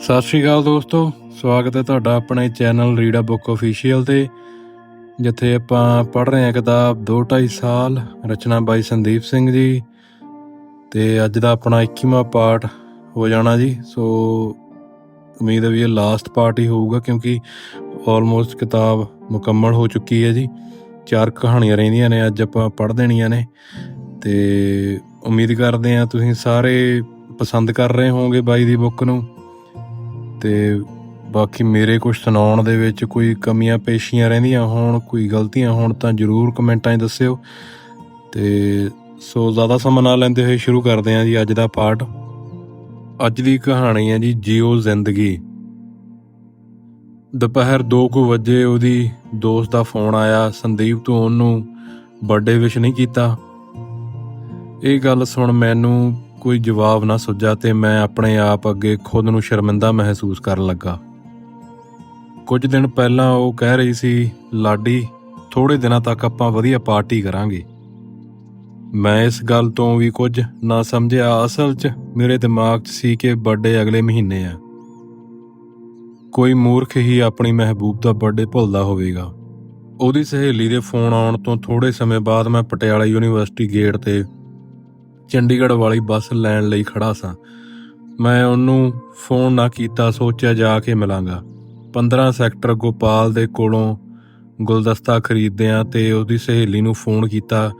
ਸਤਿ ਸ਼੍ਰੀ ਅਕਾਲ ਦੋਸਤੋ, ਸਵਾਗਤ ਹੈ ਤੁਹਾਡਾ ਆਪਣੇ ਚੈਨਲ ਰੀਡਾ ਬੁੱਕ ਅਫੀਸ਼ੀਅਲ ਤੇ, ਜਿੱਥੇ ਆਪਾਂ ਪੜ੍ਹ ਰਹੇ ਹਾਂ ਕਿਤਾਬ 2.5 ਸਾਲ, ਰਚਨਾ ਬਾਈ ਸੰਦੀਪ ਸਿੰਘ ਜੀ, ਤੇ ਅੱਜ ਦਾ ਆਪਣਾ 21ਵਾਂ ਪਾਰਟ ਹੋ ਜਾਣਾ ਜੀ, ਸੋ ਉਮੀਦ ਹੈ ਵੀ ਇਹ ਲਾਸਟ ਪਾਰਟ ਹੀ ਹੋਊਗਾ, ਕਿਉਂਕਿ ਆਲਮੋਸਟ ਕਿਤਾਬ ਮੁਕੰਮਲ ਹੋ ਚੁੱਕੀ ਹੈ ਜੀ। ਚਾਰ ਕਹਾਣੀਆਂ ਰਹਿੰਦੀਆਂ ਨੇ, ਅੱਜ ਆਪਾਂ ਪੜ੍ਹ ਦੇਣੀਆਂ ਨੇ, ਤੇ ਉਮੀਦ ਕਰਦੇ ਹਾਂ ਤੁਸੀਂ ਸਾਰੇ ਪਸੰਦ ਕਰ ਰਹੇ ਹੋਵੋਗੇ ਬਾਈ ਦੀ ਬੁੱਕ ਨੂੰ। ਤੇ ਬਾਕੀ ਮੇਰੇ ਕੁਝ ਸੁਣਾਉਣ ਦੇ ਵਿੱਚ ਕੋਈ ਕਮੀਆਂ ਪੇਸ਼ੀਆਂ ਰਹਿੰਦੀਆਂ ਹੋਣ, ਕੋਈ ਗਲਤੀਆਂ ਹੋਣ ਤਾਂ ਜਰੂਰ ਕਮੈਂਟਾਂ 'ਚ ਦੱਸਿਓ। ਤੇ ਸੋ ਜ਼ਿਆਦਾ ਸਮਾਂ ਨਾ ਲੈਂਦੇ ਹੋਏ ਸ਼ੁਰੂ ਕਰਦੇ ਹਾਂ ਜੀ ਅੱਜ ਦਾ ਪਾਠ। ਅੱਜ ਦੀ ਕਹਾਣੀ ਹੈ ਜੀ ਜੀਓ ਜ਼ਿੰਦਗੀ। ਦੁਪਹਿਰ 2 ਕੁ ਵਜੇ ਉਹਦੀ ਦੋਸਤ ਦਾ ਫੋਨ ਆਇਆ, ਸੰਦੀਪ ਤੋਂ ਉਹਨੂੰ ਬਰਥਡੇ ਵਿਸ਼ ਨਹੀਂ ਕੀਤਾ। ਇਹ ਗੱਲ ਸੁਣ ਮੈਨੂੰ ਕੋਈ ਜਵਾਬ ਨਾ ਸੁੱਝਾ ਤੇ ਮੈਂ ਆਪਣੇ ਆਪ ਅੱਗੇ ਖੁਦ ਨੂੰ ਸ਼ਰਮਿੰਦਾ ਮਹਿਸੂਸ ਕਰਨ ਲੱਗਾ। ਕੁਝ ਦਿਨ ਪਹਿਲਾਂ ਉਹ ਕਹਿ ਰਹੀ ਸੀ, ਲਾਡੀ ਥੋੜੇ ਦਿਨਾਂ ਤੱਕ ਆਪਾਂ ਵਧੀਆ ਪਾਰਟੀ ਕਰਾਂਗੇ। ਮੈਂ ਇਸ ਗੱਲ ਤੋਂ ਵੀ ਕੁਝ ਨਾ ਸਮਝਿਆ। ਅਸਲ 'ਚ ਮੇਰੇ ਦਿਮਾਗ 'ਚ ਸੀ ਕਿ ਬਰਥਡੇ ਅਗਲੇ ਮਹੀਨੇ ਆ। ਕੋਈ ਮੂਰਖ ਹੀ ਆਪਣੀ ਮਹਿਬੂਬ ਦਾ ਬਰਥਡੇ ਭੁੱਲਦਾ ਹੋਵੇਗਾ। ਉਹਦੀ ਸਹੇਲੀ ਦੇ ਫੋਨ ਆਉਣ ਤੋਂ ਥੋੜੇ ਸਮੇਂ ਬਾਅਦ ਮੈਂ ਪਟਿਆਲਾ ਯੂਨੀਵਰਸਿਟੀ ਗੇਟ ਤੇ ਚੰਡੀਗੜ੍ਹ ਵਾਲੀ ਬੱਸ ਲੈਣ ਲਈ ਖੜਾ ਸਾਂ। ਮੈਂ ਉਹਨੂੰ ਫੋਨ ਨਾ ਕੀਤਾ, ਸੋਚਿਆ ਜਾ ਕੇ ਮਿਲਾਂਗਾ। 15 ਸੈਕਟਰ ਗੋਪਾਲ ਦੇ ਕੋਲੋਂ ਗੁਲਦਸਤਾ ਖਰੀਦਦਿਆਂ ਤੇ ਉਹਦੀ ਸਹੇਲੀ ਨੂੰ ਫੋਨ ਕੀਤਾ,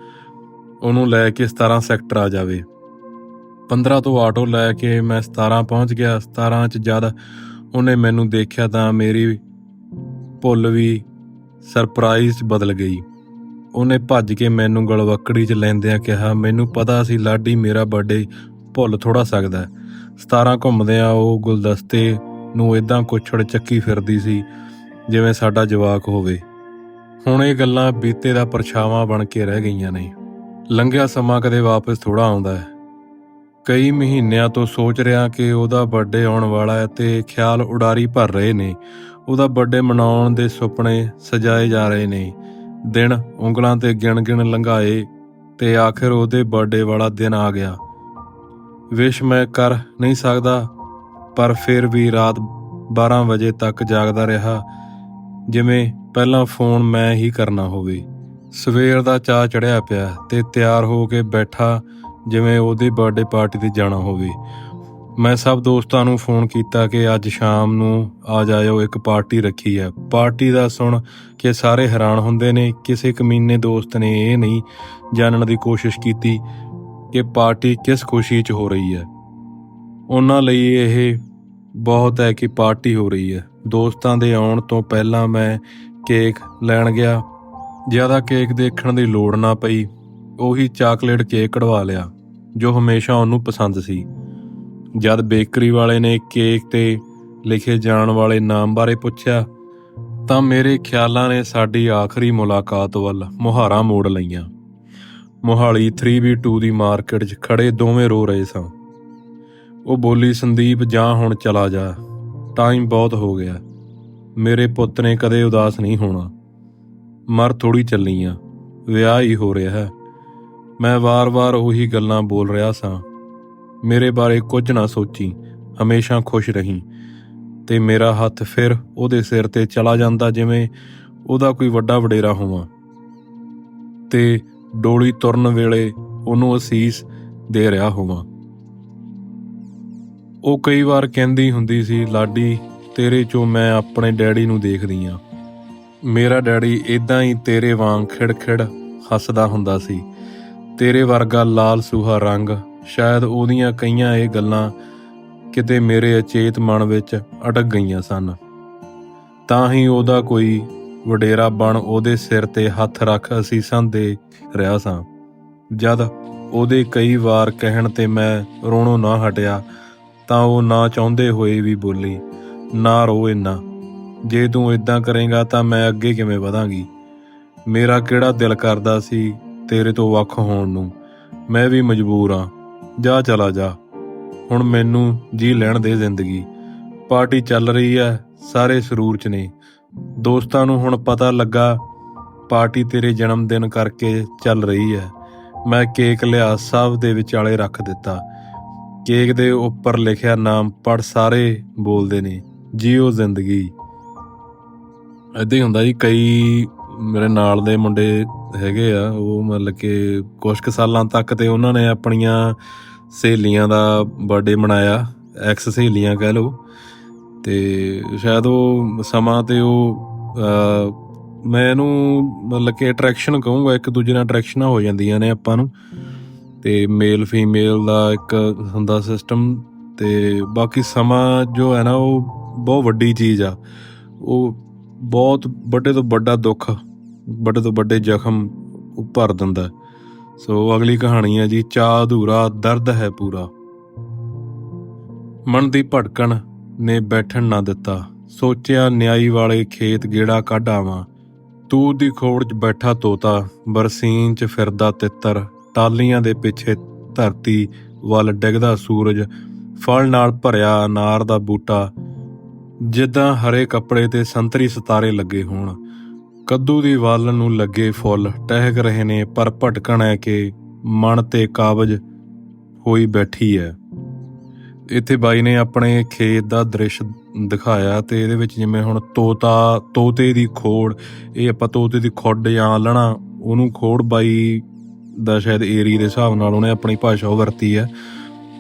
ਉਹਨੂੰ ਲੈ ਕੇ 17 ਸੈਕਟਰ ਆ ਜਾਵੇ। 15 ਤੋਂ ਆਟੋ ਲੈ ਕੇ ਮੈਂ 17 ਪਹੁੰਚ ਗਿਆ। 17 ਚ ਜਦ ਉਹਨੇ ਮੈਨੂੰ ਦੇਖਿਆ ਤਾਂ ਮੇਰੀ ਭੁੱਲ ਵੀ ਸਰਪ੍ਰਾਈਜ਼ ਬਦਲ ਗਈ। ਉਹਨੇ ਭੱਜ ਕੇ ਮੈਨੂੰ ਗਲਵੱਕੜੀ 'ਚ ਲੈਂਦਿਆਂ ਕਿਹਾ, ਮੈਨੂੰ ਪਤਾ ਸੀ ਲਾਡੀ ਮੇਰਾ ਬਰਥਡੇ ਭੁੱਲ ਥੋੜਾ ਸਕਦਾ 17 ਘੁੰਮਦਿਆਂ ਉਹ ਗੁਲਦਸਤੇ ਨੂੰ ਇਦਾਂ ਕੁਛੜ ਚੱਕੀ ਫਿਰਦੀ ਸੀ, ਜਿਵੇਂ ਸਾਡਾ ਜਵਾਕ ਹੋਵੇ। ਹੁਣ ਇਹ ਗੱਲਾਂ ਬੀਤੇ ਦਾ ਪਰਛਾਵਾਂ ਬਣ ਕੇ ਰਹਿ ਗਈਆਂ ਨੇ। ਲੰਘਿਆ ਸਮਾਂ ਕਦੇ ਵਾਪਸ ਥੋੜਾ ਆਉਂਦਾ ਹੈ। ਕਈ ਮਹੀਨਿਆਂ ਤੋਂ ਸੋਚ ਰਿਹਾ ਕਿ ਉਹਦਾ ਬਰਥਡੇ ਆਉਣ ਵਾਲਾ ਹੈ ਤੇ ਖਿਆਲ ਉਡਾਰੀ ਭਰ ਰਹੇ ਨੇ। ਉਹਦਾ ਬਰਥਡੇ ਮਨਾਉਣ ਦੇ ਸੁਪਨੇ ਸਜਾਏ ਜਾ ਰਹੇ ਨੇ। ਦਿਨ ਉਂਗਲਾਂ ਤੇ ਗਿਣ-ਗਿਣ ਲੰਘਾਏ ਤੇ ਆਖਿਰ ਉਹਦੇ ਬਰਥਡੇ ਵਾਲਾ ਦਿਨ ਆ ਗਿਆ। ਵਿਸ਼ ਮੈਂ ਕਰ ਨਹੀਂ ਸਕਦਾ, ਪਰ ਫਿਰ ਵੀ ਰਾਤ 12 ਵਜੇ ਤੱਕ ਜਾਗਦਾ ਰਿਹਾ, ਜਿਵੇਂ ਪਹਿਲਾਂ ਫੋਨ ਮੈਂ ਹੀ ਕਰਨਾ ਹੋਵੇ। ਸਵੇਰ ਦਾ ਚਾਹ ਚੜਿਆ ਪਿਆ ਤੇ ਤਿਆਰ ਹੋ ਕੇ ਬੈਠਾ, ਜਿਵੇਂ ਉਹਦੀ ਬਰਥਡੇ ਪਾਰਟੀ ਤੇ ਜਾਣਾ ਹੋਵੇ। ਮੈਂ ਸਭ ਦੋਸਤਾਂ ਨੂੰ ਫੋਨ ਕੀਤਾ ਕਿ ਅੱਜ ਸ਼ਾਮ ਨੂੰ ਆ ਜਾਇਓ, ਇੱਕ ਪਾਰਟੀ ਰੱਖੀ ਹੈ। ਪਾਰਟੀ ਦਾ ਸੁਣ ਕੇ ਸਾਰੇ ਹੈਰਾਨ ਹੁੰਦੇ ਨੇ, ਕਿਸੇ ਕਮੀਨੇ ਦੋਸਤ ਨੇ ਇਹ ਨਹੀਂ ਜਾਣਨ ਦੀ ਕੋਸ਼ਿਸ਼ ਕੀਤੀ ਕਿ ਪਾਰਟੀ ਕਿਸ ਖੁਸ਼ੀ 'ਚ ਹੋ ਰਹੀ ਹੈ। ਉਹਨਾਂ ਲਈ ਇਹ ਬਹੁਤ ਹੈ ਕਿ ਪਾਰਟੀ ਹੋ ਰਹੀ ਹੈ। ਦੋਸਤਾਂ ਦੇ ਆਉਣ ਤੋਂ ਪਹਿਲਾਂ ਮੈਂ ਕੇਕ ਲੈਣ ਗਿਆ। ਜ਼ਿਆਦਾ ਕੇਕ ਦੇਖਣ ਦੀ ਲੋੜ ਨਾ ਪਈ। ਉਹੀ ਚਾਕਲੇਟ ਕੇਕ ਕਢਵਾ ਲਿਆ, ਜੋ ਹਮੇਸ਼ਾ ਉਹਨੂੰ ਪਸੰਦ ਸੀ। ਜਦ ਬੇਕਰੀ ਵਾਲੇ ਨੇ ਕੇਕ ਤੇ ਲਿਖੇ ਜਾਣ ਵਾਲੇ ਨਾਮ ਬਾਰੇ ਪੁੱਛਿਆ, ਤਾਂ ਮੇਰੇ ਖਿਆਲਾਂ ਨੇ ਸਾਡੀ ਆਖਰੀ ਮੁਲਾਕਾਤ ਵੱਲ ਮੁਹਾਰਾ ਮੋੜ ਲਈਆਂ। ਮੋਹਾਲੀ 3v2 ਦੀ ਮਾਰਕੀਟ 'ਚ ਖੜੇ ਦੋਵੇਂ ਰੋ ਰਹੇ ਸਾਂ। ਉਹ ਬੋਲੀ, ਸੰਦੀਪ, ਜਾਂ ਹੁਣ ਚਲਾ ਜਾ। ਟਾਈਮ ਬਹੁਤ ਹੋ ਗਿਆ। ਮੇਰੇ ਪੁੱਤ ਨੇ ਕਦੇ ਉਦਾਸ ਨਹੀਂ ਹੋਣਾ। ਮਰ ਥੋੜੀ ਚੱਲੀ ਆ। ਵਿਆਹ ਹੀ ਹੋ ਰਿਹਾ ਹੈ। ਮੈਂ ਵਾਰ-ਵਾਰ ਉਹੀ ਗੱਲਾਂ ਬੋਲ ਰਿਹਾ ਸਾਂ। ਮੇਰੇ ਬਾਰੇ ਕੁਝ ਨਾ ਸੋਚੀ, ਹਮੇਸ਼ਾ ਖੁਸ਼ ਰਹੀ। ਤੇ ਮੇਰਾ ਹੱਥ ਫਿਰ ਉਹਦੇ ਸਿਰ ਤੇ ਚਲਾ ਜਾਂਦਾ ਜਿਵੇਂ ਉਹਦਾ ਕੋਈ ਵੱਡਾ ਵਡੇਰਾ ਹੋਵਾਂ। ਤੇ ਡੋਲੀ ਤੁਰਨ ਵੇਲੇ ਉਹਨੂੰ ਅਸੀਸ ਦੇ ਰਿਹਾ ਹੋਵਾਂ। ਉਹ ਕਈ ਵਾਰ ਕਹਿੰਦੀ ਹੁੰਦੀ ਸੀ, ਲਾਡੀ, ਤੇਰੇ ਚੋਂ ਮੈਂ ਆਪਣੇ ਡੈਡੀ ਨੂੰ ਦੇਖਦੀ ਆ। ਮੇਰਾ ਡੈਡੀ ਇਦਾਂ ਹੀ ਤੇਰੇ ਵਾਂਗ ਖਿੜ-ਖਿੜ ਹੱਸਦਾ ਹੁੰਦਾ ਸੀ। ਤੇਰੇ ਵਰਗਾ ਲਾਲ ਸੂਹਾ ਰੰਗ ਸ਼ਾਇਦ ਉਹਦੀਆਂ ਕਈਆਂ ਇਹ ਗੱਲਾਂ ਕਿਤੇ ਮੇਰੇ ਅਚੇਤ ਮਨ ਵਿੱਚ ਅਟਕ ਗਈਆਂ ਸਨ। ਤਾਂ ਹੀ ਉਹਦਾ ਕੋਈ ਵਡੇਰਾ ਬਣ ਉਹਦੇ ਸਿਰ ਤੇ ਹੱਥ ਰੱਖ ਅਸੀਸਾਂ ਦੇ ਰਿਹਾ ਸਾਂ। ਜਦ ਉਹਦੇ ਕਈ ਵਾਰ ਕਹਿਣ ਤੇ ਮੈਂ ਰੋਣੋਂ ਨਾ ਹਟਿਆ, ਤਾਂ ਉਹ ਨਾ ਚਾਹੁੰਦੇ ਹੋਏ ਵੀ ਬੋਲੀ, ਨਾ ਰੋ ਇੰਨਾ। ਜੇ ਤੂੰ ਇਦਾਂ ਕਰੇਗਾ ਤਾਂ ਮੈਂ ਅੱਗੇ ਕਿਵੇਂ ਵਧਾਂਗੀ? ਮੇਰਾ ਕਿਹੜਾ ਦਿਲ ਕਰਦਾ ਸੀ ਤੇਰੇ ਤੋਂ ਵੱਖ ਹੋਣ ਨੂੰ? ਮੈਂ ਵੀ ਮਜਬੂਰ ਆ। ਜਾ ਚਲਾ ਜਾ। ਹੁਣ ਮੈਨੂੰ ਜੀ ਲੈਣ ਦੇ ਜ਼ਿੰਦਗੀ। ਪਾਰਟੀ ਚੱਲ ਰਹੀ ਹੈ ਸਾਰੇ ਸਰੂਰ ਚ ਨੇ। ਦੋਸਤਾਂ ਨੂੰ ਹੁਣ ਪਤਾ ਲੱਗਾ, ਪਾਰਟੀ ਤੇਰੇ ਜਨਮ ਦਿਨ ਕਰਕੇ ਚੱਲ ਰਹੀ ਹੈ ਮੈਂ ਕੇਕ ਲਿਆ, ਸਭ ਦੇ ਵਿਚਾਲੇ ਰੱਖ ਦਿੱਤਾ। ਕੇਕ ਦੇ ਉੱਪਰ ਲਿਖਿਆ ਨਾਮ ਪੜ ਸਾਰੇ ਬੋਲਦੇ ਨੇ। ਜੀਓ ਜ਼ਿੰਦਗੀ। ਏਦਾਂ ਹੀ ਹੁੰਦਾ ਜੀ, ਕਈ ਮੇਰੇ ਨਾਲ ਦੇ ਮੁੰਡੇ ਹੈਗੇ ਆ, ਉਹ ਮਤਲਬ ਕਿ ਕੁਝ ਕੁ ਸਾਲਾਂ ਤੱਕ ਤੇ ਉਹਨਾਂ ਨੇ ਆਪਣੀਆਂ ਸਹੇਲੀਆਂ ਦਾ ਬਰਥਡੇ ਮਨਾਇਆ ਐਕਸ ਸਹੇਲੀਆਂ ਕਹਿ ਲਓ। ਤੇ ਸ਼ਾਇਦ ਉਹ ਸਮਾਂ ਤੇ ਉਹ ਮੈਂ ਇਹਨੂੰ ਮਤਲਬ ਕਿ ਅਟਰੈਕਸ਼ਨ ਕਹੂੰਗਾ, ਇੱਕ ਦੂਜੇ ਨਾਲ ਅਟਰੈਕਸ਼ਨਾਂ ਹੋ ਜਾਂਦੀਆਂ ਨੇ ਆਪਾਂ ਨੂੰ। ਤੇ ਮੇਲ ਫੀਮੇਲ ਦਾ ਇੱਕ ਹੁੰਦਾ ਸਿਸਟਮ ਤੇ ਬਾਕੀ ਸਮਾਂ ਜੋ ਹੈ ਨਾ, ਉਹ ਬਹੁਤ ਵੱਡੀ ਚੀਜ਼ ਆ। ਉਹ ਬਹੁਤ ਵੱਡੇ ਤੋਂ ਵੱਡਾ ਦੁੱਖ ਵੱਡੇ ਤੋਂ ਵੱਡੇ ਜ਼ਖਮ ਭਰ ਦਿੰਦਾ ਸੋ ਅਗਲੀ ਕਹਾਣੀ ਹੈ ਜੀ ਚਾ ਅਧੂਰਾ, ਦਰਦ ਹੈ ਪੂਰਾ। ਮਨ ਦੀ ਭਟਕਣ ਨੇ ਬੈਠਣ ਨਾ ਦਿੱਤਾ। ਸੋਚਿਆ, ਨਿਆਈ ਵਾਲੇ ਖੇਤ ਗੇੜਾ ਕੱਢ ਆਵਾਂ। ਤੂੰ ਦੀ ਖੋੜ 'ਚ ਬੈਠਾ ਤੋਤਾ, ਬਰਸੀਨ 'ਚ ਫਿਰਦਾ ਤਿੱਤਰ। ਟਾਲੀਆਂ ਦੇ ਪਿੱਛੇ ਧਰਤੀ ਵੱਲ ਡਿੱਗਦਾ ਸੂਰਜ। ਫਲ ਨਾਲ ਭਰਿਆ ਅਨਾਰ ਦਾ ਬੂਟਾ। ਜਿੱਦਾਂ ਹਰੇ ਕੱਪੜੇ ਤੇ ਸੰਤਰੀ ਸਿਤਾਰੇ ਲੱਗੇ ਹੋਣ। ਕੱਦੂ ਦੀ ਵੱਲ ਨੂੰ ਲੱਗੇ ਫੁੱਲ ਟਹਿਕ ਰਹੇ ਨੇ ਪਰ ਭਟਕਣ ਹੈ ਕਿ ਮਨ ਤੇ ਕਾਬਜ ਹੋਈ ਬੈਠੀ ਹੈ। ਇੱਥੇ ਬਾਈ ਨੇ ਆਪਣੇ ਖੇਤ ਦਾ ਦ੍ਰਿਸ਼ ਦਿਖਾਇਆ ਤੇ ਇਹਦੇ ਵਿੱਚ ਜਿਵੇਂ ਹੁਣ ਤੋਤਾ, ਤੋਤੇ ਦੀ ਖੋੜ, ਇਹ ਆਪਾਂ ਤੋਤੇ ਦੀ ਖੁੱਡ ਜਾਂ ਲਣਾ ਉਹਨੂੰ ਖੋੜ ਬਾਈ ਦਾ ਸ਼ਾਇਦ ਏਰੀ ਦੇ ਹਿਸਾਬ ਨਾਲ ਉਹਨੇ ਆਪਣੀ ਭਾਸ਼ਾ ਉਹ ਵਰਤੀ ਹੈ।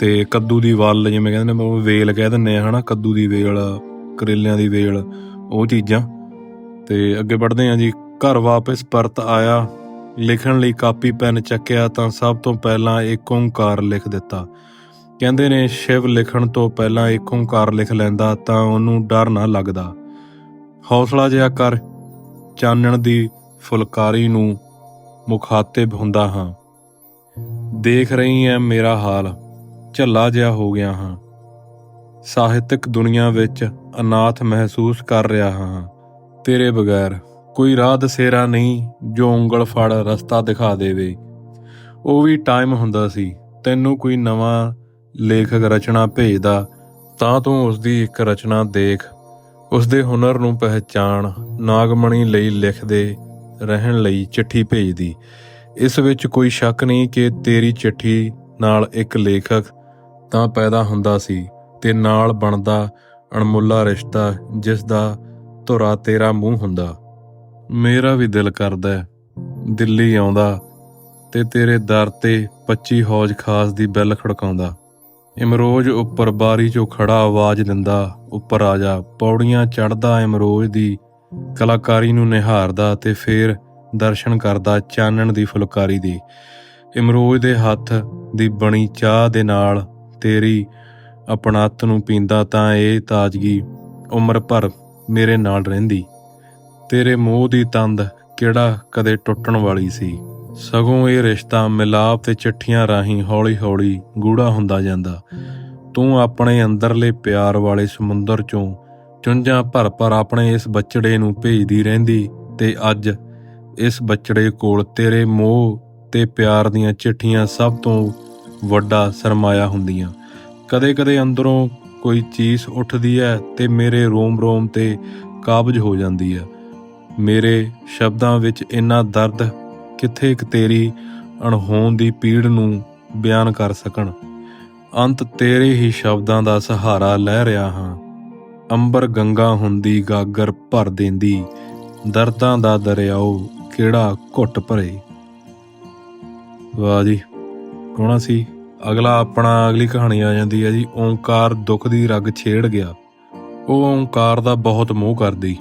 ਤੇ ਕੱਦੂ ਦੀ ਵੱਲ ਜਿਵੇਂ ਕਹਿੰਦੇ ਨੇ, ਉਹ ਵੇਲ ਕਹਿ ਦਿੰਦੇ ਆ, ਹਨਾ? ਕੱਦੂ ਦੀ ਵੇਲ, ਕਰੇਲਿਆਂ ਦੀ ਵੇਲ, ਉਹ ਚੀਜ਼ਾਂ। ਤੇ ਅੱਗੇ ਪੜ੍ਹਦੇ ਹਾਂ ਜੀ। ਘਰ ਵਾਪਸ ਪਰਤ ਆਇਆ। ਲਿਖਣ ਲਈ ਕਾਪੀ, ਪੈਨ ਚੱਕਿਆ ਤਾਂ ਸਭ ਤੋਂ ਪਹਿਲਾਂ ਇੱਕ ਓੰਕਾਰ ਲਿਖ ਦਿੱਤਾ। ਕਹਿੰਦੇ ਨੇ, ਸ਼ਿਵ ਲਿਖਣ ਤੋਂ ਪਹਿਲਾਂ ਇੱਕ ਓੰਕਾਰ ਲਿਖ ਲੈਂਦਾ ਤਾਂ ਉਹਨੂੰ ਡਰ ਨਾ ਲੱਗਦਾ। ਹੌਸਲਾ ਜਿਹਾ ਕਰ। ਚਾਨਣ ਦੀ ਫੁਲਕਾਰੀ ਨੂੰ ਮੁਖਾਤਿਬ ਹੁੰਦਾ ਹਾਂ। ਦੇਖ ਰਹੀ ਐ ਮੇਰਾ ਹਾਲ। ਝੱਲਾ ਜਿਹਾ ਹੋ ਗਿਆ ਹਾਂ। ਸਾਹਿਤਕ ਦੁਨੀਆ ਵਿੱਚ ਅਨਾਥ ਮਹਿਸੂਸ ਕਰ ਰਿਹਾ ਹਾਂ। ਤੇਰੇ ਬਗੈਰ ਕੋਈ ਰਾਹ ਦਸੇਰਾ ਨਹੀਂ ਜੋ ਉਂਗਲ ਫੜ ਰਸਤਾ ਦਿਖਾ ਦੇਵੇ। ਉਹ ਵੀ ਟਾਈਮ ਹੁੰਦਾ ਸੀ, ਤੈਨੂੰ ਕੋਈ ਨਵਾਂ ਲੇਖਕ ਰਚਨਾ ਭੇਜਦਾ, ਤਾਂ ਤੂੰ ਉਸ ਦੀ ਇੱਕ ਰਚਨਾ ਦੇਖ। ਉਸ ਦੇ ਹੁਨਰ ਨੂੰ ਪਹਿਚਾਣ, ਨਾਗਮਣੀ ਲਈ ਲਿਖਦੇ, ਰਹਿਣ ਲਈ ਚਿੱਠੀ ਭੇਜਦੀ। ਇਸ ਵਿੱਚ ਕੋਈ ਸ਼ੱਕ ਨਹੀਂ ਕਿ ਤੇਰੀ ਚਿੱਠੀ ਨਾਲ ਇੱਕ ਲੇਖਕ ਤਾਂ ਪੈਦਾ ਹੁੰਦਾ ਸੀ ਤੇ ਨਾਲ ਬਣਦਾ ਅਣਮੁੱਲਾ ਰਿਸ਼ਤਾ ਜਿਸ ਦਾ ਧੁਰਾ ਤੇਰਾ ਮੂੰਹ ਹੁੰਦਾ। ਮੇਰਾ ਵੀ ਦਿਲ ਕਰਦਾ ਦਿੱਲੀ ਆਉਂਦਾ ਤੇ ਤੇਰੇ ਦਰ ਤੇ 25 ਹੌਜ ਖਾਸ ਦੀ ਬੈਲ ਖੜਕਾਉਂਦਾ। ਇਮਰੋਜ਼ ਉੱਪਰ ਬਾਰੀ 'ਚੋਂ ਖੜਾ ਆਵਾਜ਼ ਦਿੰਦਾ, ਉੱਪਰ ਆ ਜਾ। ਪੌੜੀਆਂ ਚੜਦਾ ਇਮਰੋਜ਼ ਦੀ ਕਲਾਕਾਰੀ ਨੂੰ ਨਿਹਾਰਦਾ ਤੇ ਫੇਰ ਦਰਸ਼ਨ ਕਰਦਾ ਚਾਨਣ ਦੀ ਫੁਲਕਾਰੀ ਦੀ। ਇਮਰੋਜ਼ ਦੇ ਹੱਥ ਦੀ ਬਣੀ ਚਾਹ ਦੇ ਨਾਲ ਤੇਰੀ ਆਪਣਤ ਨੂੰ ਪੀਂਦਾ ਤਾਂ ਇਹ ਤਾਜ਼ਗੀ ਉਮਰ ਭਰ ਮੇਰੇ ਨਾਲ ਰਹਿੰਦੀ। ਤੇਰੇ ਮੋਹ ਦੀ ਤੰਦ ਕਿਹੜਾ ਕਦੇ ਟੁੱਟਣ ਵਾਲੀ ਸੀ। ਸਗੋਂ ਇਹ ਰਿਸ਼ਤਾ ਮਿਲਾਪ ਤੇ ਚਿੱਠੀਆਂ ਰਾਹੀਂ ਹੌਲੀ-ਹੌਲੀ ਗੂੜਾ ਹੁੰਦਾ ਜਾਂਦਾ। ਤੂੰ ਆਪਣੇ ਅੰਦਰਲੇ ਪਿਆਰ ਵਾਲੇ ਸਮੁੰਦਰ ਚੋਂ ਚੁੰਝਾਂ ਭਰ-ਭਰ ਆਪਣੇ ਇਸ ਬੱਚੜੇ ਨੂੰ ਭੇਜਦੀ ਰਹਿੰਦੀ ਤੇ ਅੱਜ ਇਸ ਬੱਚੜੇ ਕੋਲ ਤੇਰੇ ਮੋਹ ਤੇ ਪਿਆਰ ਦੀਆਂ ਚਿੱਠੀਆਂ ਸਭ ਤੋਂ ਵੱਡਾ ਸਰਮਾਇਆ ਹੁੰਦੀਆਂ। ਕਦੇ-ਕਦੇ ਅੰਦਰੋਂ ਕੋਈ ਚੀਜ਼ ਉੱਠਦੀ ਹੈ ਤੇ ਮੇਰੇ ਰੋਮ-ਰੋਮ ਤੇ ਕਾਬਜ ਹੋ ਜਾਂਦੀ ਹੈ ਮੇਰੇ ਸ਼ਬਦਾਂ ਵਿੱਚ ਇੰਨਾ ਦਰਦ ਕਿੱਥੇ ਇੱਕ ਤੇਰੀ ਅਣਹੋਣ ਦੀ ਪੀੜ ਨੂੰ ਬਿਆਨ ਕਰ ਸਕਣ। ਅੰਤ ਤੇਰੇ ਹੀ ਸ਼ਬਦਾਂ ਦਾ ਸਹਾਰਾ ਲੈ ਰਿਹਾ ਹਾਂ। ਅੰਬਰ ਗੰਗਾ ਹੁੰਦੀ ਗਾਗਰ ਭਰ ਦਿੰਦੀ, ਦਰਦਾਂ ਦਾ ਦਰਿਆਓ ਕਿਹੜਾ ਘੁੱਟ ਭਰੇ। ਵਾਹ ਜੀ, ਕੌਣਾ ਸੀ? ਅਗਲਾ ਆਪਣਾ ਅਗਲੀ ਕਹਾਣੀ ਆ ਜਾਂਦੀ ਹੈ ਜੀ, ਓਂਕਾਰ ਦੁੱਖ ਦੀ ਰਗ ਛੇੜ ਗਿਆ। ਉਹ ਓਂਕਾਰ ਦਾ ਬਹੁਤ ਮੋਹ ਕਰਦੀ।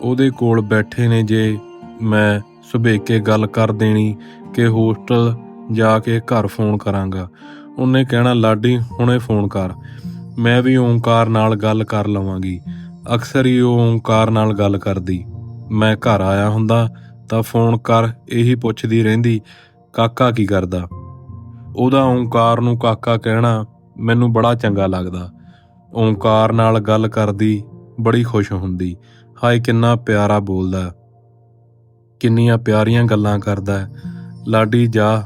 ਉਹਦੇ ਕੋਲ ਬੈਠੇ ਨੇ ਜੇ ਮੈਂ ਸੁਭੇਕੇ ਗੱਲ ਕਰ ਦੇਣੀ ਕਿ ਹੋਸਟਲ ਜਾ ਕੇ ਘਰ ਫੋਨ ਕਰਾਂਗਾ। ਉਹਨੇ ਕਹਿਣਾ, ਲਾਡੀ, ਹੁਣੇ ਫੋਨ ਕਰ। ਮੈਂ ਵੀ ਓਂਕਾਰ ਨਾਲ ਗੱਲ ਕਰ ਲਵਾਂਗੀ। ਅਕਸਰ ਹੀ ਉਹ ਓਂਕਾਰ ਨਾਲ ਗੱਲ ਕਰਦੀ। ਮੈਂ ਘਰ ਆਇਆ ਹੁੰਦਾ ਤਾਂ ਫੋਨ ਕਰ, ਇਹੀ ਪੁੱਛਦੀ ਰਹਿੰਦੀ, ਕਾਕਾ ਕੀ ਕਰਦਾ? ਉਹਦਾ ਓਂਕਾਰ ਨੂੰ ਕਾਕਾ ਕਹਿਣਾ ਮੈਨੂੰ ਬੜਾ ਚੰਗਾ ਲੱਗਦਾ। ਓਂਕਾਰ ਨਾਲ ਗੱਲ ਕਰਦੀ, ਬੜੀ ਖੁਸ਼ ਹੁੰਦੀ। ਹਾਏ, ਕਿੰਨਾ ਪਿਆਰਾ ਬੋਲਦਾ। ਕਿੰਨੀਆਂ ਪਿਆਰੀਆਂ ਗੱਲਾਂ ਕਰਦਾ। ਲਾਡੀ, ਜਾ,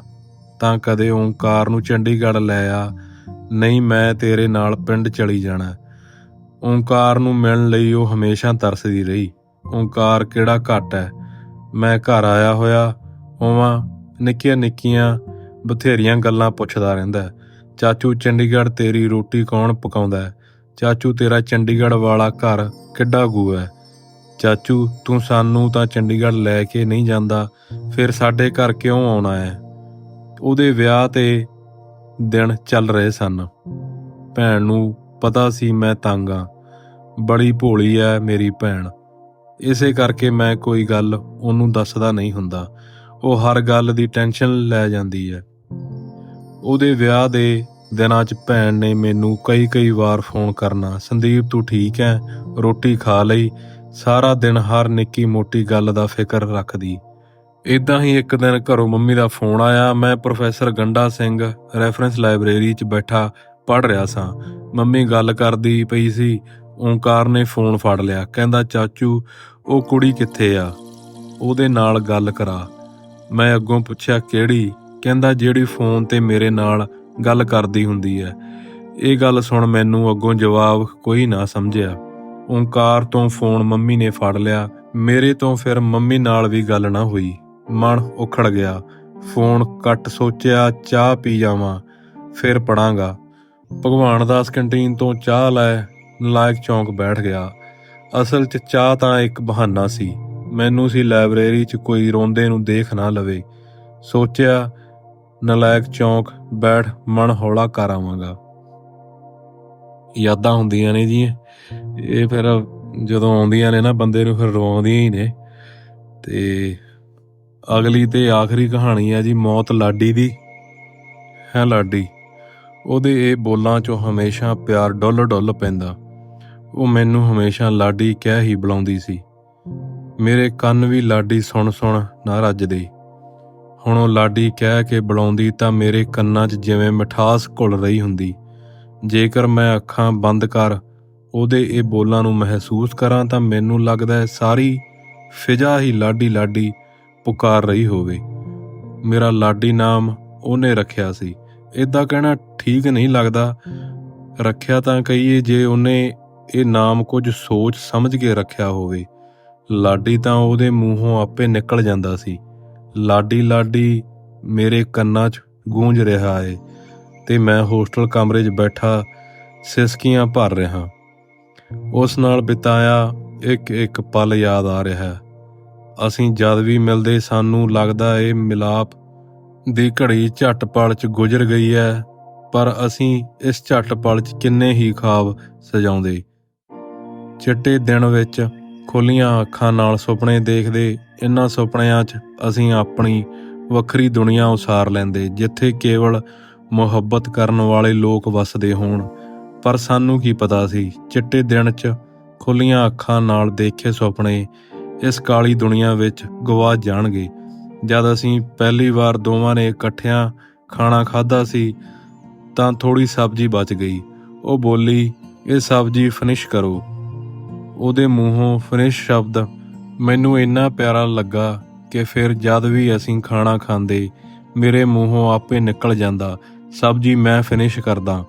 ਤਾਂ ਕਦੇ ਓਂਕਾਰ ਨੂੰ ਚੰਡੀਗੜ੍ਹ ਲੈ ਆ। ਨਹੀਂ, ਮੈਂ ਤੇਰੇ ਨਾਲ ਪਿੰਡ ਚਲੀ ਜਾਣਾ। ਹੈ। ਓਂਕਾਰ ਨੂੰ ਮਿਲਣ ਲਈ ਉਹ ਹਮੇਸ਼ਾ ਤਰਸਦੀ ਰਹੀ। ਓਂਕਾਰ ਕਿਹੜਾ ਘੱਟ ਹੈ? ਮੈਂ ਘਰ ਆਇਆ ਹੋਇਆ ਹੋਵਾਂ ਨਿੱਕੀਆਂ ਨਿੱਕੀਆਂ ਬਥੇਰੀਆਂ ਗੱਲਾਂ ਪੁੱਛਦਾ ਰਹਿੰਦਾ ਚਾਚੂ, ਚੰਡੀਗੜ੍ਹ ਤੇਰੀ ਰੋਟੀ ਕੌਣ ਪਕਾਉਂਦਾ ਚਾਚੂ, ਤੇਰਾ ਚੰਡੀਗੜ੍ਹ ਵਾਲਾ ਘਰ ਕਿੱਡਾ ਗੂ ਹੈ? ਚਾਚੂ, ਤੂੰ ਸਾਨੂੰ ਤਾਂ ਚੰਡੀਗੜ੍ਹ ਲੈ ਕੇ ਨਹੀਂ ਜਾਂਦਾ, ਫਿਰ ਸਾਡੇ ਘਰ ਕਿਉਂ ਆਉਣਾ ਹੈ? ਉਹਦੇ ਵਿਆਹ ਤੇ ਦਿਨ ਚੱਲ ਰਹੇ ਸਨ। ਭੈਣ ਨੂੰ ਪਤਾ ਸੀ ਮੈਂ ਤੰਗ ਆ ਬੜੀ ਭੋਲੀ ਐ ਮੇਰੀ ਭੈਣ। ਇਸੇ ਕਰਕੇ ਮੈਂ ਕੋਈ ਗੱਲ ਉਹਨੂੰ ਦੱਸਦਾ ਨਹੀਂ ਹੁੰਦਾ। ਉਹ ਹਰ ਗੱਲ ਦੀ ਟੈਨਸ਼ਨ ਲੈ ਜਾਂਦੀ ਹੈ। ਉਹਦੇ ਵਿਆਹ ਦੇ ਦਿਨਾਂ 'ਚ ਭੈਣ ਨੇ ਮੈਨੂੰ ਕਈ ਕਈ ਵਾਰ ਫੋਨ ਕਰਨਾ, ਸੰਦੀਪ, ਤੂੰ ਠੀਕ ਹੈ ਰੋਟੀ ਖਾ ਲਈ? ਸਾਰਾ ਦਿਨ ਹਰ ਨਿੱਕੀ ਮੋਟੀ ਗੱਲ ਦਾ ਫਿਕਰ ਰੱਖਦੀ। ਇਦਾਂ ਹੀ ਇੱਕ ਦਿਨ ਘਰੋਂ ਮੰਮੀ ਦਾ ਫੋਨ ਆਇਆ, ਮੈਂ professor Ganda Singh reference library 'ਚ ਬੈਠਾ ਪੜ੍ਹ ਰਿਹਾ ਸਾਂ। ਮੰਮੀ ਗੱਲ ਕਰਦੀ ਪਈ ਸੀ, ਓਂਕਾਰ ਨੇ ਫੋਨ ਫੜ ਲਿਆ, ਕਹਿੰਦਾ, ਚਾਚੂ, ਉਹ ਕੁੜੀ ਕਿੱਥੇ ਆ? ਉਹਦੇ ਨਾਲ ਗੱਲ ਕਰਾ। ਮੈਂ ਅੱਗੋਂ ਪੁੱਛਿਆ, ਕਿਹੜੀ? ਕਹਿੰਦਾ ਜਿਹੜੀ ਫੋਨ ਤੇ ਮੇਰੇ ਨਾਲ ਗੱਲ ਕਰਦੀ ਹੁੰਦੀ ਹੈ ਇਹ ਗੱਲ ਸੁਣ ਮੈਨੂੰ ਅੱਗੋਂ ਜਵਾਬ ਕੋਈ ਨਾ ਸਮਝਿਆ। ਓਂਕਾਰ ਤੋਂ ਫੋਨ ਮੰਮੀ ਨੇ ਫੜ ਲਿਆ। ਮੇਰੇ ਤੋਂ ਫਿਰ ਮੰਮੀ ਨਾਲ ਵੀ ਗੱਲ ਨਾ ਹੋਈ। ਮਨ ਉਖੜ ਗਿਆ। ਫੋਨ ਕੱਟ ਸੋਚਿਆ, ਚਾਹ ਪੀ ਜਾਵਾਂ, ਫਿਰ ਪੜਾਂਗਾ। ਭਗਵਾਨ ਦਾਸ ਕੰਟੀਨ ਤੋਂ ਚਾਹ ਲੈ ਨਲਾਇਕ ਚੌਂਕ ਬੈਠ ਗਿਆ। ਅਸਲ 'ਚ ਚਾਹ ਤਾਂ ਇੱਕ ਬਹਾਨਾ ਸੀ। ਮੈਨੂੰ ਸੀ ਲਾਇਬ੍ਰੇਰੀ 'ਚ ਕੋਈ ਰੋਂਦੇ ਨੂੰ ਦੇਖ ਨਾ ਲਵੇ। ਸੋਚਿਆ ਨਲਾਇਕ ਚੌਂਕ, ਬੈਠ, ਮਨ ਹੌਲਾ ਕਰ ਆਵਾਂਗਾ। ਯਾਦਾਂ ਹੁੰਦੀਆਂ ਨੇ ਜੀ। ਇਹ ਫਿਰ ਜਦੋਂ ਆਉਂਦੀਆਂ ਨੇ ਨਾ, ਬੰਦੇ ਨੂੰ ਫਿਰ ਰਵਾਉਂਦੀਆਂ ਹੀ ਨੇ। ਤੇ ਅਗਲੀ ਤੇ ਆਖਰੀ ਕਹਾਣੀ ਹੈ ਜੀ, ਮੌਤ ਲਾਡੀ ਦੀ। ਹੈ ਲਾਡੀ, ਉਹਦੇ ਇਹ ਬੋਲਾਂ 'ਚੋਂ ਹਮੇਸ਼ਾ ਪਿਆਰ ਡੁੱਲ ਡੁੱਲ ਪੈਂਦਾ। ਉਹ ਮੈਨੂੰ ਹਮੇਸ਼ਾ ਲਾਡੀ ਕਹਿ ਹੀ ਬੁਲਾਉਂਦੀ ਸੀ। ਮੇਰੇ ਕੰਨ ਵੀ ਲਾਡੀ ਸੁਣ ਸੁਣ ਨਾ ਰੱਜਦੇ। ਹੁਣ ਉਹ ਲਾਡੀ ਕਹਿ ਕੇ ਬੁਲਾਉਂਦੀ ਤਾਂ ਮੇਰੇ ਕੰਨਾਂ 'ਚ ਜਿਵੇਂ ਮਿਠਾਸ ਘੁਲ ਰਹੀ ਹੁੰਦੀ। ਜੇਕਰ ਮੈਂ ਅੱਖਾਂ ਬੰਦ ਕਰ ਉਹਦੇ ਇਹ ਬੋਲਾਂ ਨੂੰ ਮਹਿਸੂਸ ਕਰਾਂ ਤਾਂ ਮੈਨੂੰ ਲੱਗਦਾ ਹੈ ਸਾਰੀ ਫਿਜ਼ਾ ਹੀ ਲਾਡੀ ਲਾਡੀ ਪੁਕਾਰ ਰਹੀ ਹੋਵੇ। ਮੇਰਾ ਲਾਡੀ ਨਾਮ ਉਹਨੇ ਰੱਖਿਆ ਸੀ। ਇਦਾਂ ਕਹਿਣਾ ਠੀਕ ਨਹੀਂ ਲੱਗਦਾ। ਰੱਖਿਆ ਤਾਂ ਕਹੀਏ ਜੇ ਉਹਨੇ ਇਹ ਨਾਮ ਕੁਝ ਸੋਚ ਸਮਝ ਕੇ ਰੱਖਿਆ ਹੋਵੇ। ਲਾਡੀ ਤਾਂ ਉਹਦੇ ਮੂੰਹੋਂ ਆਪੇ ਨਿਕਲ ਜਾਂਦਾ ਸੀ। ਲਾਡੀ ਲਾਡੀ ਮੇਰੇ ਕੰਨਾਂ 'ਚ ਗੂੰਜ ਰਿਹਾ ਏ ਤੇ ਮੈਂ ਹੋਸਟਲ ਕਮਰੇ 'ਚ ਬੈਠਾ ਸਿਸਕੀਆਂ ਭਰ ਰਿਹਾ। ਉਸ ਨਾਲ ਬਿਤਾਇਆ ਇੱਕ ਇੱਕ ਪਲ ਯਾਦ ਆ ਰਿਹਾ। ਅਸੀਂ ਜਦ ਵੀ ਮਿਲਦੇ ਸਾਨੂੰ ਲੱਗਦਾ ਏ ਮਿਲਾਪ ਦੀ ਘੜੀ ਝੱਟ ਪਲ 'ਚ ਗੁਜ਼ਰ ਗਈ ਹੈ ਪਰ ਅਸੀਂ ਇਸ ਝੱਟ ਪਲ 'ਚ ਕਿੰਨੇ ਹੀ ਖਾਬ ਸਜਾਉਂਦੇ। ਚਿੱਟੇ ਦਿਨ ਵਿੱਚ ਖੁੱਲੀਆਂ ਅੱਖਾਂ ਨਾਲ ਸੁਪਨੇ ਦੇਖਦੇ, ਇਨ੍ਹਾਂ ਸੁਪਨਿਆਂ 'ਚ ਅਸੀਂ ਆਪਣੀ ਵੱਖਰੀ ਦੁਨੀਆ ਉਸਾਰ ਲੈਂਦੇ, ਜਿੱਥੇ ਕੇਵਲ ਮੁਹੱਬਤ ਕਰਨ ਵਾਲੇ ਲੋਕ ਵਸਦੇ ਹੋਣ। ਪਰ ਸਾਨੂੰ ਕੀ ਪਤਾ ਸੀ, ਚਿੱਟੇ ਦਿਨ 'ਚ ਖੁੱਲੀਆਂ ਅੱਖਾਂ ਨਾਲ ਦੇਖੇ ਸੁਪਨੇ ਇਸ ਕਾਲੀ ਦੁਨੀਆ ਵਿੱਚ ਗਵਾ ਜਾਣਗੇ। ਜਦ ਅਸੀਂ ਪਹਿਲੀ ਵਾਰ ਦੋਵਾਂ ਨੇ ਇਕੱਠਿਆਂ ਖਾਣਾ ਖਾਧਾ ਸੀ, ਤਾਂ ਥੋੜੀ ਸਬਜ਼ੀ ਬਚ ਗਈ। ਉਹ ਬੋਲੀ, ਇਹ ਸਬਜ਼ੀ ਫਿਨਿਸ਼ ਕਰੋ। ਉਹਦੇ ਮੂੰਹੋਂ ਫਿਨਿਸ਼ ਸ਼ਬਦ, ਮੈਨੂੰ ਇੰਨਾ ਪਿਆਰਾ ਲੱਗਾ ਕਿ ਫਿਰ ਜਦ ਵੀ ਅਸੀਂ ਖਾਣਾ ਖਾਂਦੇ, ਮੇਰੇ ਮੂੰਹੋਂ ਆਪੇ ਨਿਕਲ ਜਾਂਦਾ ਸਬਜ਼ੀ ਮੈਂ ਫਿਨਿਸ਼ ਕਰਦਾ।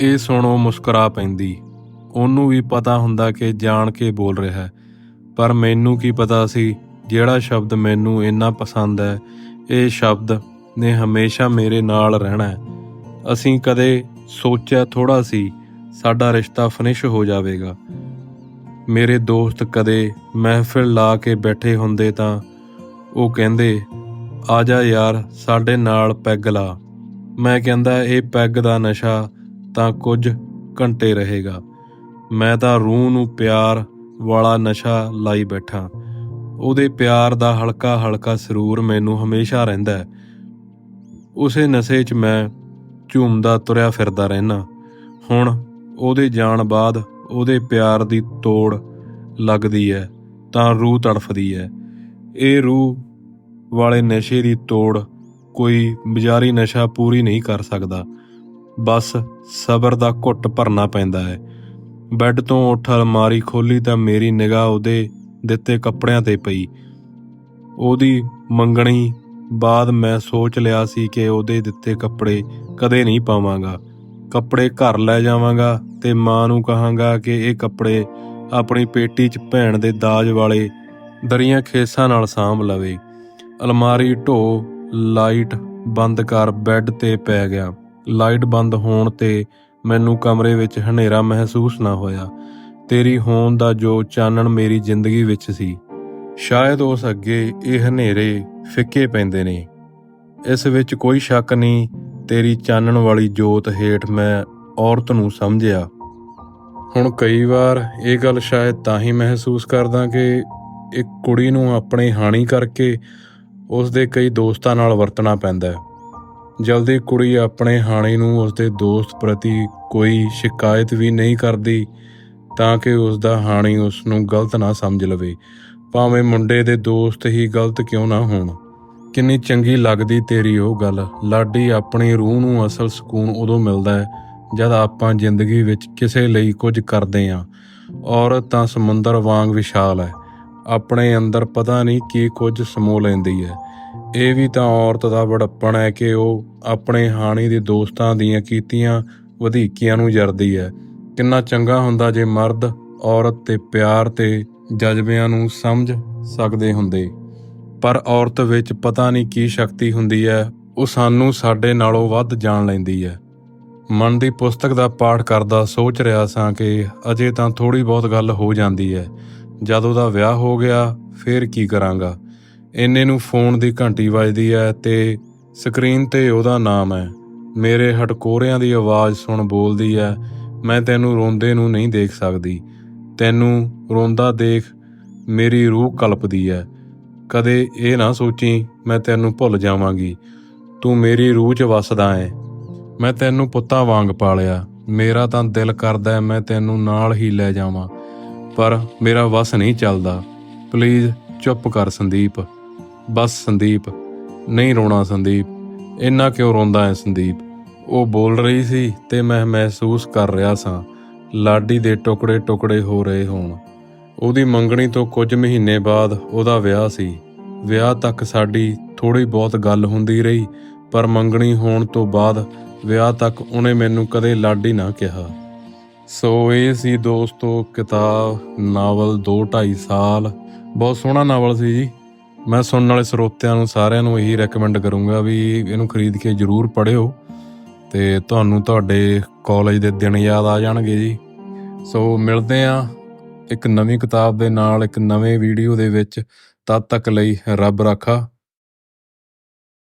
ਇਹ ਸੁਣੋ ਮੁਸਕਰਾ ਪੈਂਦੀ। ਉਹਨੂੰ ਵੀ ਪਤਾ ਹੁੰਦਾ ਕਿ ਜਾਣ ਕੇ ਬੋਲ ਰਿਹਾ ਪਰ ਮੈਨੂੰ ਕੀ ਪਤਾ ਸੀ ਜਿਹੜਾ ਸ਼ਬਦ ਮੈਨੂੰ ਇੰਨਾ ਪਸੰਦ ਹੈ, ਇਹ ਸ਼ਬਦ ਨੇ ਹਮੇਸ਼ਾ ਮੇਰੇ ਨਾਲ ਰਹਿਣਾ ਹੈ। ਅਸੀਂ ਕਦੇ ਸੋਚਿਆ ਥੋੜਾ ਸੀ ਸਾਡਾ ਰਿਸ਼ਤਾ ਫਿਨਿਸ਼ ਹੋ ਜਾਵੇਗਾ। ਮੇਰੇ ਦੋਸਤ ਕਦੇ ਮਹਿਫਿਲ ਲਾ ਕੇ ਬੈਠੇ ਹੁੰਦੇ ਤਾਂ ਉਹ ਕਹਿੰਦੇ, ਆ ਜਾ ਯਾਰ, ਸਾਡੇ ਨਾਲ ਪੈਗ ਲਾ। ਮੈਂ ਕਹਿੰਦਾ, ਇਹ ਪੈਗ ਦਾ ਨਸ਼ਾ ਤਾਂ ਕੁਝ ਘੰਟੇ ਰਹੇਗਾ। ਮੈਂ ਤਾਂ ਰੂਹ ਨੂੰ ਪਿਆਰ ਵਾਲਾ ਨਸ਼ਾ ਲਾਈ ਬੈਠਾ। ਉਹਦੇ ਪਿਆਰ ਦਾ ਹਲਕਾ ਹਲਕਾ ਸਰੂਰ ਮੈਨੂੰ ਹਮੇਸ਼ਾ ਰਹਿੰਦਾ ਹੈ। ਉਸੇ ਨਸ਼ੇ 'ਚ ਮੈਂ ਝੂਮਦਾ ਤੁਰਿਆ ਫਿਰਦਾ ਰਹਿਣਾ ਹੁਣ ਉਹਦੇ ਜਾਣ ਬਾਅਦ ਉਹਦੇ ਪਿਆਰ ਦੀ ਤੋੜ ਲੱਗਦੀ ਹੈ, ਤਾਂ ਰੂਹ ਤੜਫਦੀ ਹੈ। ਇਹ ਰੂਹ ਵਾਲੇ ਨਸ਼ੇ ਦੀ ਤੋੜ ਕੋਈ ਬਾਜ਼ਾਰੀ ਨਸ਼ਾ ਪੂਰੀ ਨਹੀਂ ਕਰ ਸਕਦਾ। ਬਸ ਸਬਰ ਦਾ ਘੁੱਟ ਭਰਨਾ ਪੈਂਦਾ ਹੈ। ਬੈੱਡ ਤੋਂ ਉੱਠ ਅਲਮਾਰੀ ਖੋਲੀ ਤਾਂ ਮੇਰੀ ਨਿਗਾਹ ਉਹਦੇ ਦਿੱਤੇ ਕੱਪੜਿਆਂ ਤੇ ਪਈ। ਉਹਦੀ ਮੰਗਣੀ ਬਾਅਦ ਮੈਂ ਸੋਚ ਲਿਆ ਸੀ ਕਿ ਉਹਦੇ ਦਿੱਤੇ ਕੱਪੜੇ ਕਦੇ ਨਹੀਂ ਪਾਵਾਂਗਾ। ਕੱਪੜੇ ਘਰ ਲੈ ਜਾਵਾਂਗਾ ਤੇ ਮਾਂ ਨੂੰ ਕਹਾਂਗਾ ਕਿ ਇਹ ਕੱਪੜੇ ਆਪਣੀ ਪੇਟੀ 'ਚ ਭੈਣ ਦੇ ਦਾਜ ਵਾਲੇ ਦਰੀਆਂ ਖੇਸਾਂ ਨਾਲ ਸਾਂਭ ਲਵੇ। ਅਲਮਾਰੀ ਢੋ ਲਾਈਟ ਬੰਦ ਕਰ ਬੈੱਡ ਤੇ ਪੈ ਗਿਆ। ਲਾਈਟ ਬੰਦ ਹੋਣ ਤੇ ਮੈਨੂੰ ਕਮਰੇ ਵਿੱਚ ਹਨੇਰਾ ਮਹਿਸੂਸ ਨਾ ਹੋਇਆ। ਤੇਰੀ ਹੋਂਦ ਦਾ ਜੋ ਚਾਨਣ ਮੇਰੀ ਜ਼ਿੰਦਗੀ ਵਿੱਚ ਸੀ। ਸ਼ਾਇਦ ਉਸ ਅੱਗੇ ਇਹ ਹਨੇਰੇ ਫਿੱਕੇ ਪੈਂਦੇ ਨੇ। ਇਸ ਵਿੱਚ ਕੋਈ ਸ਼ੱਕ ਨਹੀਂ ਤੇਰੀ ਚਾਨਣ ਵਾਲੀ ਜੋਤ ਹੇਠ ਮੈਂ ਔਰਤ ਨੂੰ ਸਮਝਿਆ। ਹੁਣ ਕਈ ਵਾਰ ਇਹ ਗੱਲ ਸ਼ਾਇਦ ਤਾਂ ਹੀ ਮਹਿਸੂਸ ਕਰਦਾ ਕਿ ਇੱਕ ਕੁੜੀ ਨੂੰ ਆਪਣੇ ਹਾਣੀ ਕਰਕੇ ਉਸ ਦੇ ਕਈ ਦੋਸਤਾਂ ਨਾਲ ਵਰਤਣਾ ਪੈਂਦਾ ਹੈ। ਜਲਦੀ ਕੁੜੀ ਆਪਣੇ ਹਾਣੀ ਨੂੰ ਉਸ ਦੇ ਦੋਸਤ ਪ੍ਰਤੀ ਕੋਈ ਸ਼ਿਕਾਇਤ ਵੀ ਨਹੀਂ ਕਰਦੀ ਤਾਂ ਕਿ ਉਸ ਦਾ ਹਾਣੀ ਉਸ ਨੂੰ ਗਲਤ ਨਾ ਸਮਝ ਲਵੇ। ਭਾਵੇਂ ਮੁੰਡੇ ਦੇ ਦੋਸਤ ਹੀ ਗਲਤ ਕਿਉਂ ਨਾ ਹੋਣ। ਕਿੰਨੀ ਚੰਗੀ ਲੱਗਦੀ ਤੇਰੀ ਉਹ ਗੱਲ। ਲਾਡੀ ਆਪਣੀ ਰੂਹ ਨੂੰ ਅਸਲ ਸਕੂਨ ਉਦੋਂ ਮਿਲਦਾ ਹੈ, ਜਦ ਆਪਾਂ ਜ਼ਿੰਦਗੀ ਵਿੱਚ ਕਿਸੇ ਲਈ ਕੁਝ ਕਰਦੇ ਹਾਂ। ਔਰਤ ਤਾਂ ਸਮੁੰਦਰ ਵਾਂਗ ਵਿਸ਼ਾਲ ਹੈ। ਆਪਣੇ ਅੰਦਰ ਪਤਾ ਨਹੀਂ ਕੀ ਕੁਝ ਸਮੋ ਲੈਂਦੀ ਹੈ। ਇਹ ਵੀ ਤਾਂ ਔਰਤ ਦਾ ਬੜਪਣ ਹੈ ਕਿ ਉਹ ਆਪਣੇ ਹਾਣੀ ਦੇ ਦੋਸਤਾਂ ਦੀਆਂ ਕੀਤੀਆਂ ਵਧੀਕੀਆਂ ਨੂੰ ਜਰਦੀ ਹੈ। ਕਿੰਨਾ ਚੰਗਾ ਹੁੰਦਾ ਜੇ ਮਰਦ ਔਰਤ ਤੇ ਪਿਆਰ ਤੇ ਜਜ਼ਬਿਆਂ ਨੂੰ ਸਮਝ ਸਕਦੇ ਹੁੰਦੇ। ਪਰ ਔਰਤ ਵਿੱਚ ਪਤਾ ਨਹੀਂ ਕੀ ਸ਼ਕਤੀ ਹੁੰਦੀ ਹੈ, ਉਹ ਸਾਨੂੰ ਸਾਡੇ ਨਾਲੋਂ ਵੱਧ ਜਾਣ ਲੈਂਦੀ ਹੈ। ਮਨ ਦੀ ਪੁਸਤਕ ਦਾ ਪਾਠ ਕਰਦਾ ਸੋਚ ਰਿਹਾ ਸਾਂ ਕਿ ਅਜੇ ਤਾਂ ਥੋੜੀ ਬਹੁਤ ਗੱਲ ਹੋ ਜਾਂਦੀ ਹੈ। ਜਦ ਉਹਦਾ ਵਿਆਹ ਹੋ ਗਿਆ, ਫੇਰ ਕੀ ਕਰਾਂਗਾ? ਇੰਨੇ ਨੂੰ ਫੋਨ ਦੀ ਘੰਟੀ ਵੱਜਦੀ ਹੈ ਤੇ ਸਕਰੀਨ ਤੇ ਉਹਦਾ ਨਾਮ ਹੈ। ਮੇਰੇ ਹਟਕੋਰਿਆਂ ਦੀ ਆਵਾਜ਼ ਸੁਣ ਬੋਲਦੀ ਹੈ, ਮੈਂ ਤੈਨੂੰ ਰੋਂਦੇ ਨੂੰ ਨਹੀਂ ਦੇਖ ਸਕਦੀ। ਤੈਨੂੰ ਰੋਂਦਾ ਦੇਖ, ਮੇਰੀ ਰੂਹ ਕਲਪਦੀ ਹੈ। ਕਦੇ ਇਹ ਨਾ ਸੋਚੀ, ਮੈਂ ਤੈਨੂੰ ਭੁੱਲ ਜਾਵਾਂਗੀ। ਤੂੰ ਮੇਰੀ ਰੂਹ 'ਚ ਵਸਦਾ ਹੈ ਮੈਂ ਤੈਨੂੰ ਪੁੱਤਾਂ ਵਾਂਗ ਪਾਲਿਆ। ਮੇਰਾ ਤਾਂ ਦਿਲ ਕਰਦਾ ਮੈਂ ਤੈਨੂੰ ਨਾਲ ਹੀ ਲੈ ਜਾਵਾਂ। ਪਰ ਮੇਰਾ ਵਸ ਨਹੀਂ ਚੱਲਦਾ। ਪਲੀਜ਼, ਚੁੱਪ ਕਰ ਸੰਦੀਪ। ਬਸ ਸੰਦੀਪ। ਨਹੀਂ ਰੋਣਾ ਸੰਦੀਪ। ਇੰਨਾ ਕਿਉਂ ਰੋਂਦਾ ਹੈ ਸੰਦੀਪ? ਉਹ ਬੋਲ ਰਹੀ ਸੀ ਤੇ ਮੈਂ ਮਹਿਸੂਸ ਕਰ ਰਿਹਾ ਸਾਂ। ਲਾਡੀ ਦੇ ਟੁਕੜੇ ਟੁਕੜੇ ਹੋ ਰਹੇ ਹੋਣ। ਉਹਦੀ ਮੰਗਣੀ ਤੋਂ ਕੁਝ ਮਹੀਨੇ ਬਾਅਦ ਉਹਦਾ ਵਿਆਹ ਸੀ। ਵਿਆਹ ਤੱਕ ਸਾਡੀ ਥੋੜੀ ਬਹੁਤ ਗੱਲ ਹੁੰਦੀ ਰਹੀ, ਪਰ ਮੰਗਣੀ ਹੋਣ ਤੋਂ ਬਾਅਦ ਵਿਆਹ ਤੱਕ ਉਹਨੇ ਮੈਨੂੰ ਕਦੇ ਲਾਡੀ ਨਾ ਕਿਹਾ। ਸੋ ਇਹ ਸੀ ਦੋਸਤੋ ਕਿਤਾਬ, ਨਾਵਲ 2.5 ਸਾਲ। ਬਹੁਤ ਸੋਹਣਾ ਨਾਵਲ ਸੀ ਜੀ। ਮੈਂ ਸੁਣਨ ਵਾਲੇ ਸਰੋਤਿਆਂ ਨੂੰ ਸਾਰਿਆਂ ਨੂੰ ਇਹੀ ਰეკਮੈਂਡ ਕਰੂੰਗਾ ਵੀ ਇਹਨੂੰ ਖਰੀਦ ਕੇ ਜਰੂਰ ਪੜ੍ਹਿਓ ਤੇ ਤੁਹਾਨੂੰ ਤੁਹਾਡੇ ਕਾਲਜ ਦੇ ਦਿਨ ਯਾਦ ਆ ਜਾਣਗੇ ਜੀ। ਸੋ ਮਿਲਦੇ ਆ ਇੱਕ ਨਵੀਂ ਕਿਤਾਬ ਦੇ ਨਾਲ, ਇੱਕ ਨਵੇਂ ਵੀਡੀਓ ਦੇ ਵਿੱਚ ਤਦ ਤੱਕ ਲਈ ਰੱਬ ਰਾਖਾ।